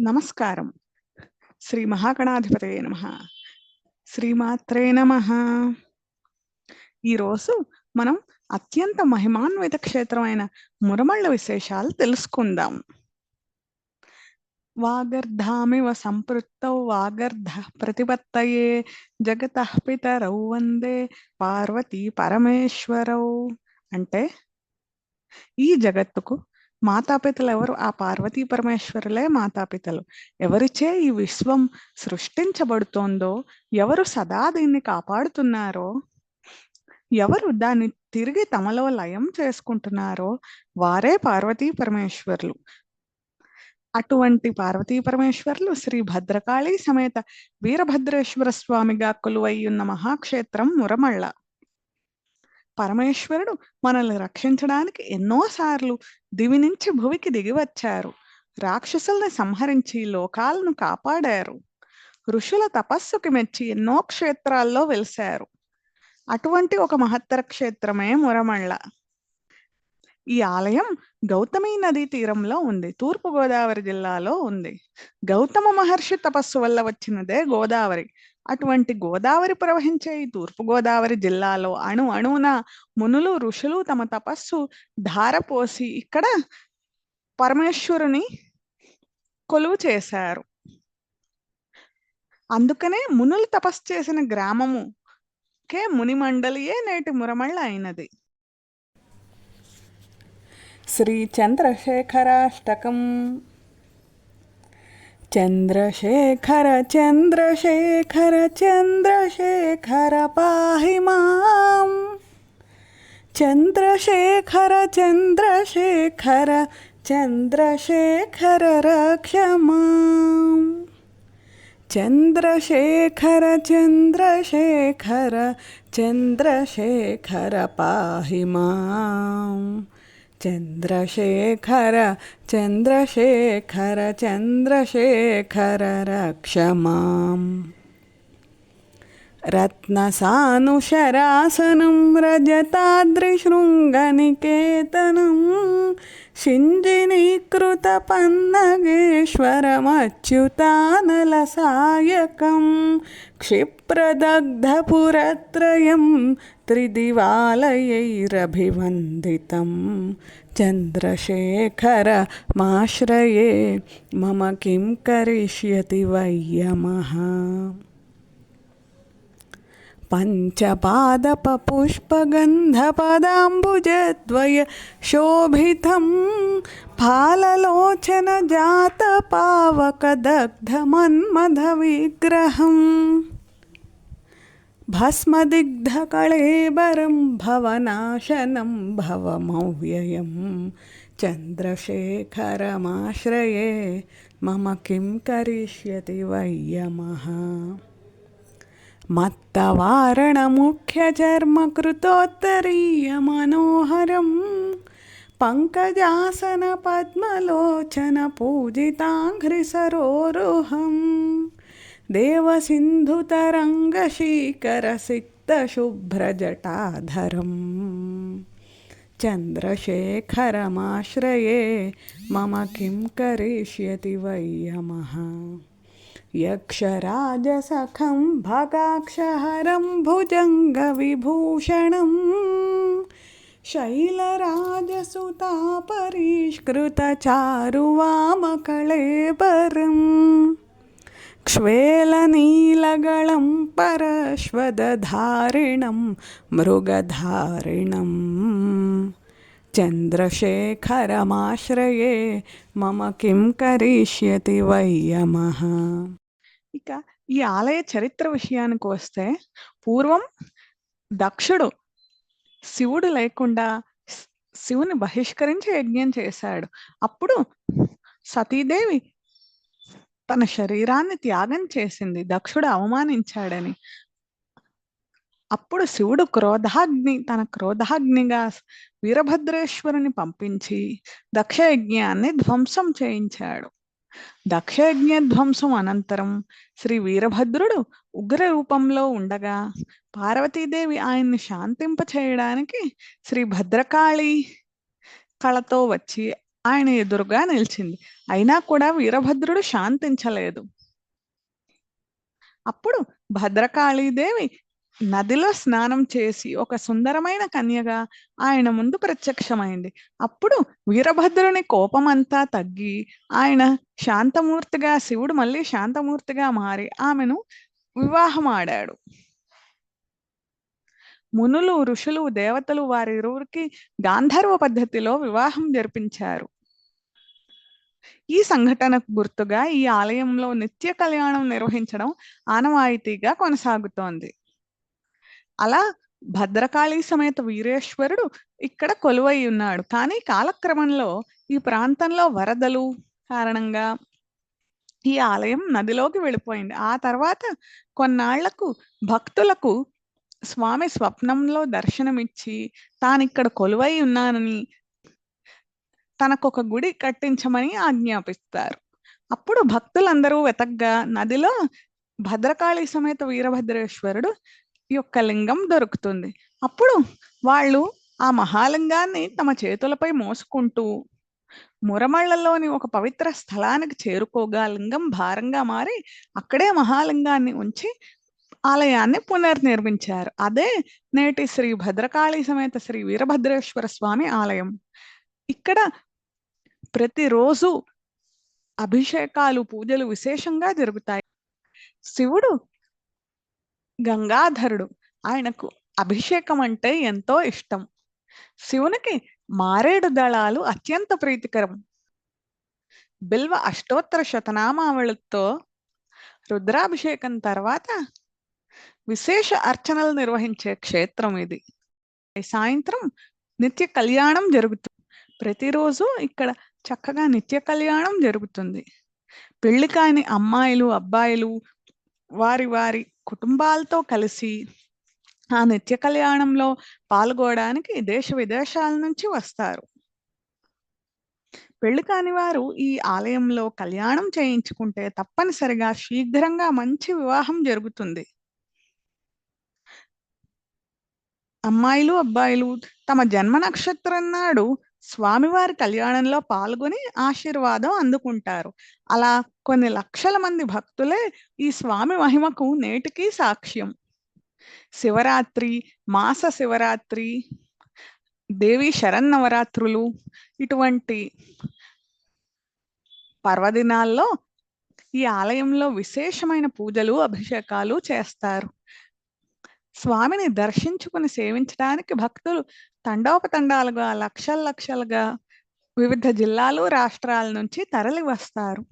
నమస్కారం. శ్రీ మహాగణాధిపతయ నమ. శ్రీమాత్రే నమ. ఈరోజు మనం అత్యంత మహిమాన్విత క్షేత్రమైన మురమళ్ళ విశేషాలు తెలుసుకుందాం. వాగర్ధామివ సంపృక్తౌ వాగర్ధ ప్రతిపత్తయే జగత పితరౌ వందే పార్వతీ పరమేశ్వరౌ. అంటే ఈ జగత్తుకు మాతాపితలు ఎవరు ఆ పార్వతీ పరమేశ్వరులే మాతాపితలు. ఎవరిచే ఈ విశ్వం సృష్టించబడుతోందో ఎవరు సదా దీన్ని కాపాడుతున్నారో ఎవరు దాన్ని తిరిగి తమలో లయం చేసుకుంటున్నారో వారే పార్వతీ పరమేశ్వరులు. అటువంటి పార్వతీ పరమేశ్వరులు శ్రీ భద్రకాళి సమేత వీరభద్రేశ్వర స్వామిగా కొలువై ఉన్న మహాక్షేత్రం మురమళ్ళ. పరమేశ్వరుడు మనల్ని రక్షించడానికి ఎన్నోసార్లు దివి నుంచి భువికి దిగి వచ్చారు రాక్షసుల్ని సంహరించి లోకాలను కాపాడారు. ఋషుల తపస్సుకి మెచ్చి ఎన్నో క్షేత్రాల్లో వెలిశారు. అటువంటి ఒక మహత్తర క్షేత్రమే మురమళ్ళ. ఈ ఆలయం గౌతమి నదీ తీరంలో ఉంది. తూర్పు గోదావరి జిల్లాలో ఉంది. గౌతమ మహర్షి తపస్సు వల్ల వచ్చినదే గోదావరి. అటువంటి గోదావరి ప్రవహించే ఈ తూర్పుగోదావరి జిల్లాలో అణు అణువున మునులు ఋషులు తమ తపస్సు ధారపోసి ఇక్కడ పరమేశ్వరుని కొలువు చేశారు. అందుకనే మునులు తపస్సు చేసిన గ్రామము కే మునిమండలియే నేటి మురమళ్ళ అయినది. శ్రీ చంద్రశేఖరాష్టకం. चन्द्रशेखर चन्द्रशेखर चन्द्रशेखर पाहि माम् चन्द्रशेखर चन्द्रशेखर चन्द्रशेखर रक्ष माम् चन्द्रशेखर चन्द्रशेखर चन्द्रशेखर पाहि माम् चन्द्रशेखर चन्द्रशेखर चन्द्रशेखर रक्ष माम्। रत्नसानुशरासनं रजताद्रिशृङ्गनिकेतनं शिञ्जिनी कृतपन्नगेश्वरमच्युतानलसायकं क्षिप्रदग्धपुरत्रयं त्रिदिवालयैरभिवन्दितं चन्द्रशेखरमाश्रये मम किं करिष्यति वै यमः पञ्चपादपपुष्पगन्धपदाम्बुजद्वय शोभितं फाललोचनजातपावकदग्धमन्मथविग्रहम् भस्मदिग्धकळेबरं भवनाशनं भवमव्ययं चन्द्रशेखरमाश्रये मम किं करिष्यति वै यमः मत्तवारणमुख्यचर्मकृतोत्तरीयमनोहरं पङ्कजासनपद्मलोचनपूजिताङ्घ्रिसरोरुहं देवसिन्धुतरङ्गशीकरसिक्तशुभ्रजटाधरम् चन्द्रशेखरमाश्रये मम किं करिष्यति वै यमः यक्षराजसखं भगाक्षहरं भुजङ्गविभूषणं शैलराजसुता परिष्कृतचारुवामकळेबरम् क्ष्वेलनीलगळं परश्वदधारिणं मृगधारिणं चन्द्रशेखरमाश्रये मम किं करिष्यति वै यमः। ఇక ఈ ఆలయ చరిత్ర విషయానికి వస్తే పూర్వం దక్షుడు శివుడు లేకుండా శివుని బహిష్కరించి యజ్ఞం చేశాడు. అప్పుడు సతీదేవి తన శరీరాన్ని త్యాగం చేసింది. దక్షుడు అవమానించాడని. అప్పుడు శివుడు క్రోధాగ్ని తన క్రోధాగ్నిగా వీరభద్రేశ్వరుని పంపించి దక్షయజ్ఞాన్ని ధ్వంసం చేయించాడు. దక్షయజ్ఞధ్వంసం అనంతరం శ్రీ వీరభద్రుడు ఉగ్ర రూపంలో ఉండగా పార్వతీదేవి ఆయన్ని శాంతింప చేయడానికి శ్రీ భద్రకాళి కళతో వచ్చి ఆయన ఎదురుగా నిలిచింది. అయినా కూడా వీరభద్రుడు శాంతించలేదు. అప్పుడు భద్రకాళీదేవి నదిలో స్నానం చేసి ఒక సుందరమైన కన్యగా ఆయన ముందు ప్రత్యక్షమైంది. అప్పుడు వీరభద్రుని కోపమంతా తగ్గి ఆయన శాంతమూర్తిగా శివుడు మళ్ళీ శాంతమూర్తిగా మారి ఆమెను వివాహమాడాడు. మునులు ఋషులు దేవతలు వారిరువురికి గాంధర్వ పద్ధతిలో వివాహం జరిపించారు. ఈ సంఘటనకు గుర్తుగా ఈ ఆలయంలో నిత్య కళ్యాణం నిర్వహించడం ఆనవాయితీగా కొనసాగుతోంది. అలా భద్రకాళి సమేత వీరేశ్వరుడు ఇక్కడ కొలువై ఉన్నాడు. కానీ కాలక్రమంలో ఈ ప్రాంతంలో వరదలు కారణంగా ఈ ఆలయం నదిలోకి వెళ్ళిపోయింది. ఆ తర్వాత కొన్నాళ్ళకు భక్తులకు స్వామి స్వప్నంలో దర్శనమిచ్చి తానిక్కడ కొలువై ఉన్నానని తనకొక గుడి కట్టించమని ఆజ్ఞాపిస్తారు. అప్పుడు భక్తులందరూ వెతగ్గా నదిలో భద్రకాళి సమేత వీరభద్రేశ్వరుడు యొక్క లింగం దొరుకుతుంది. అప్పుడు వాళ్ళు ఆ మహాలింగాన్ని తమ చేతులపై మోసుకుంటూ మురమళ్ళలోని ఒక పవిత్ర స్థలానికి చేరుకోగా లింగం భారంగా మారి అక్కడే మహాలింగాన్ని ఉంచి ఆలయాన్ని పునర్నిర్మించారు. అదే నేటి శ్రీ భద్రకాళి సమేత శ్రీ వీరభద్రేశ్వర స్వామి ఆలయం. ఇక్కడ ప్రతిరోజు అభిషేకాలు పూజలు విశేషంగా జరుగుతాయి. శివుడు గంగాధరుడు ఆయనకు అభిషేకం అంటే ఎంతో ఇష్టం. శివునికి మారేడు దళాలు అత్యంత ప్రీతికరం. బిల్వ అష్టోత్తర శతనామావళితో రుద్రాభిషేకం తర్వాత విశేష అర్చనలు నిర్వహించే క్షేత్రం ఇది. సాయంత్రం నిత్య కళ్యాణం జరుగుతుంది ప్రతిరోజు ఇక్కడ చక్కగా నిత్య కళ్యాణం జరుగుతుంది. పెళ్ళి కాని అమ్మాయిలు అబ్బాయిలు వారి వారి కుటుంబాలతో కలిసి ఆ నిత్య కళ్యాణంలో పాల్గొనడానికి దేశ విదేశాల నుంచి వస్తారు. పెళ్ళి కాని వారు ఈ ఆలయంలో కళ్యాణం చేయించుకుంటే తప్పనిసరిగా శీఘ్రంగా మంచి వివాహం జరుగుతుంది. అమ్మాయిలు అబ్బాయిలు తమ జన్మ నక్షత్రం నాడు స్వామివారి కళ్యాణంలో పాల్గొని ఆశీర్వాదం అందుకుంటారు. అలా కొన్ని లక్షల మంది భక్తులే ఈ స్వామి మహిమకు నేటికి సాక్ష్యం. శివరాత్రి మాస శివరాత్రి దేవి శరన్నవరాత్రులు ఇటువంటి పర్వదినాల్లో ఈ ఆలయంలో విశేషమైన పూజలు అభిషేకాలు చేస్తారు. స్వామిని దర్శించుకుని సేవించడానికి భక్తులు తండోపతండాలుగా లక్షల లక్షలుగా వివిధ జిల్లాలు రాష్ట్రాల నుంచి తరలి వస్తారు